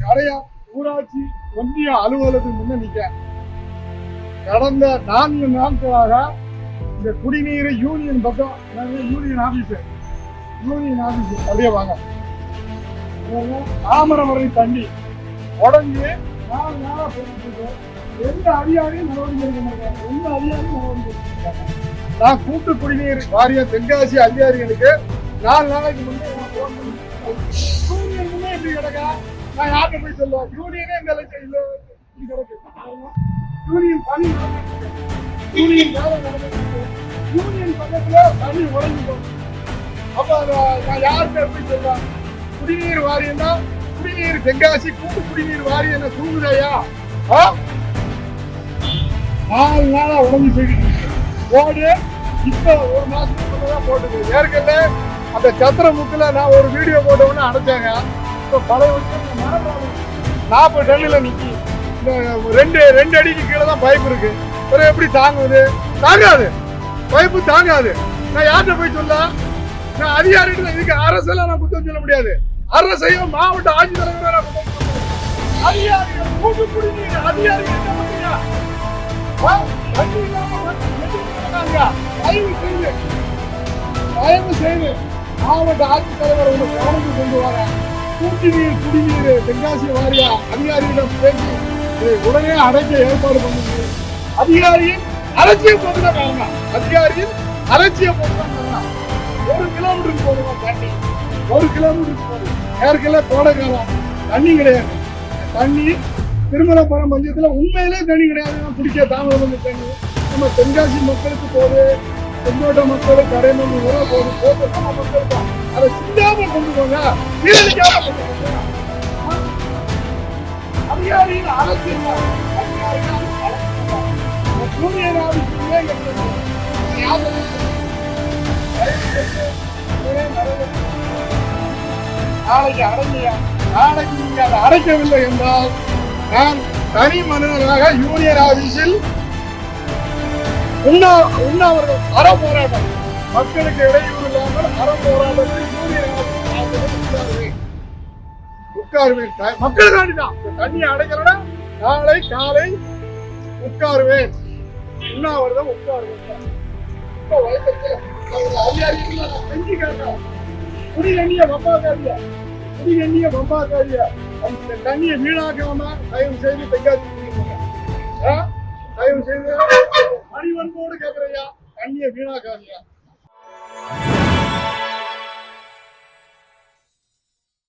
கடையா ஊராட்சி ஒன்றிய அலுவலகத்துக்கு முன்ன நிக்க கடந்த நான்கு நாட்களாக இந்த குடிநீர் யூனியன் பக்கம் யூனியன் ஆபீஸ் யூனியன் ஆபீஸ் அப்படியே வாங்க. தாமரவரை தண்ணி உடஞ்சி நாலு நாளாக போயிட்டு எந்த அதிகாரியும் நடவடிக்கை எடுக்க மாட்டாங்க. எந்த அதிகாரியும் நடவடிக்கை எடுக்க நான் கூட்டு குடிநீர் வாரிய தென்காசி அதிகாரிகளுக்கு நாலு நாளைக்கு முன்னே நான் phone பண்ணி இப்படி கிடக்கா? நான் யார்கிட்ட போய் சொல்லுவேன். யூனியனே எங்களுக்கு அளவுக்கு யூனியன் பணி யூனியன் வேலை நடந்துட்டு யூனியன் பக்கத்துல தண்ணி உறைஞ்சு போகுது அப்ப நான் நான் யார்கிட்ட போய் சொல்லுவேன்? குடிநீர் வாரியம் தான் குடிநீர் தென்காசி கூட்டு குடிநீர் வாரியம் என்ன தூங்குதையா? ஆ? நாலு நாளா உடம்பு போய்கிட்டு இருக்கு. போடு இப்ப ஒரு மாசத்துக்கு தான் போட்டுது ஏற்கனவே அந்த சத்திர முக்குல நான் ஒரு வீடியோ போட்டோம்னு அடைச்சாங்க. இப்போ பழைய நாற்பது டன்னில் நிற்கி இந்த ரெண்டு ரெண்டு அடிக்கு கீழே தான் பைப் இருக்கு. ஒரு எப்படி தாங்குது தாங்காது. பைப்பு தாங்காது. நான் யார்கிட்ட போய் சொல்ல நான் அதிகாரிகிட்ட இதுக்கு அரசெல்லாம் நான் குத்தம் சொல்ல முடியாது. அரசையும் மாவட்ட ஆட்சித்தலைவரை நான் குத்தம் சொல்ல முடியாது. அதிகாரிகள் கூட்டு குடிநீர் அதிகாரிகள் என்ன பண்றீங்க? தண்ணி இல்லாம தயவு செய்து. தயவு செய்து மாவட்ட ஆட்சித்தலைவர் உங்களுக்கு கவனத்துக்கு கொண்டு வரேன் கூட்டுநீர் குடிநீர் தென்காசி வாரியா அதிகாரியிடம் பேசி இதை உடனே அடைக்க ஏற்பாடு பண்ணுங்க அதிகாரியின் அலட்சியம் போட்டுதான் காரணம். அதிகாரியின் அலட்சியம் போட்டுதான் காரணம். ஒரு கிலோமீட்டருக்கு போடுமா தண்ணி. ஒரு கிலோமீட்டருக்கு போடும் ஏற்கனவே கோடை காலம். தண்ணி கிடையாது. தண்ணி திருமலபுரம் பஞ்சத்தில் உண்மையிலே தண்ணி கிடையாது. குடிக்க தாமதம் வந்து தண்ணி. நம்ம தென்காசி மக்களுக்கு போகுது. செங்கோட்டை மக்கள் கரைமணி உரம் போது போட்டு நம்ம மக்களுக்கு அதை சிந்தாம கொண்டு போகணும். அதிகாரியின் அரசியல் நாளைக்கு அடைஞ்சியா நாளைக்கு நீங்க அதை அடைக்கவில்லை என்றால் நான் தனி மனிதனாக யூனியன் ஆபீஸில் உண்ணா உண்ணாவிரதம் அற போராட்டம் மக்களுக்கு இடையூறு இல்லாமல் அற போராட்டத்தில் உட்காருவேன். உட்காருவேன் தண்ணியை நாளை காலை உட்காருவேன். உண்ணாவிரதம் உட்காருவேன். இப்ப அதிகாரிகள் நான் செஞ்சு கேட்டேன். குடி தண்ணிய வம்பாக்காதிய குடி தண்ணிய வம்பாக்காதிய அந்த தண்ணியை வீணாக்காம தயவு செய்து தெங்காசி குடிக்கணும். ஆ? தயவு செய்து மணிவன்போடு கேட்கறையா தண்ணியை வீணாக்காதியா